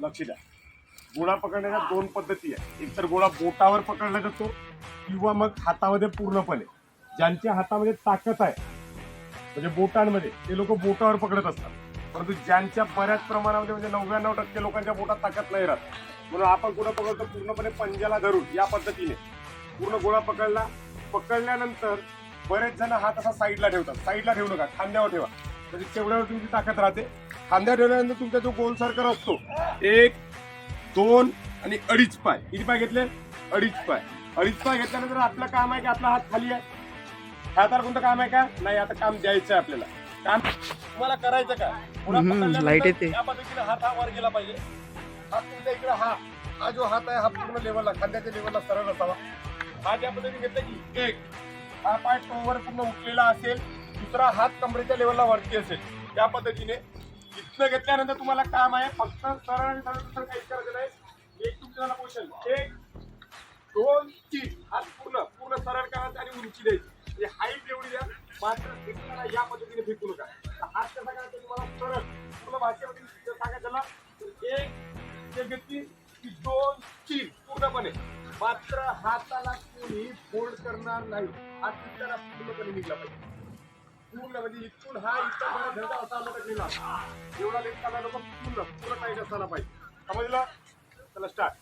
लक्ष द्या. गोळा पकडण्याच्या दोन पद्धती आहे एकतर गोळा बोटावर पकडला जातो किंवा मग हातामध्ये पूर्णपणे. ज्यांच्या हातामध्ये ताकद आहे म्हणजे बोटांमध्ये ते लोक बोटावर पकडत असतात. परंतु ज्यांच्या बऱ्याच प्रमाणामध्ये म्हणजे नव्याण्णव टक्के लोकांच्या बोटात ताकद नाही राहत. म्हणून आपण गोळा पकडतो? पूर्णपणे पंजाला धरून या पद्धतीने. पूर्ण गोळा पकडला. पकडल्यानंतर बरेच जण हात असा साईडला ठेवतात. साईडला ठेवू नका. खांद्यावर ठेवा. म्हणजे तेवढ्यावर तुमची ताकद राहते. खांद्यावर ठेवल्यानंतर तुमचा जो गोल सर्कल असतो एक दोन आणि अडीच पाय. किती पाय घेतले? अडीच पाय. अडीच पाय घेतल्यानंतर आपलं काम आहे की आपला हात खाली आहे? हातावर कोणतं काम आहे का? नाही आता काम द्यायचं आहे आपल्याला. काम तुम्हाला करायचं का? light येते. या पद्धतीने हात हा वर गेला पाहिजे. हात तुमच्या इकडे हा हा जो हात आहे हा पूर्ण लेवलला खांद्याच्या लेवलला सरळ असावा. हा ज्या पद्धतीने घेतला की एक हा पाय टोवर पूर्ण उठलेला असेल दुसरा हात कमरेच्या लेवलला वरती असेल. त्या पद्धतीने इथनं घेतल्यानंतर तुम्हाला काम आहे. फक्त सरळ आणि सरळ दुसरं काहीच करायचं नाही. एक तुमच्याला पोषण. एक दोन तीन. हात पूर्ण पूर्ण सरळ करायचं आणि उंची द्यायची. म्हणजे हाईट एवढी द्या. मात्र फेकताना या पद्धतीने फेकू नका. हात कसा करायचा तुम्हाला सरळ पूर्ण भाषेमध्ये सांगायचं झालं एक ते घेतली की दोन तीन. पूर्णपणे. मात्र हाताला कोणी फोल्ड करणार नाही. हा तुमच्याला पूर्णपणे निघला पाहिजे. पूर्ण म्हणजे इथून हा इतका बरा धंदा असा आला तर निघाला एवढा लेट करायला पूर्ण पूर्ण टाईट असायला पाहिजे. समजलं? चला स्टार्ट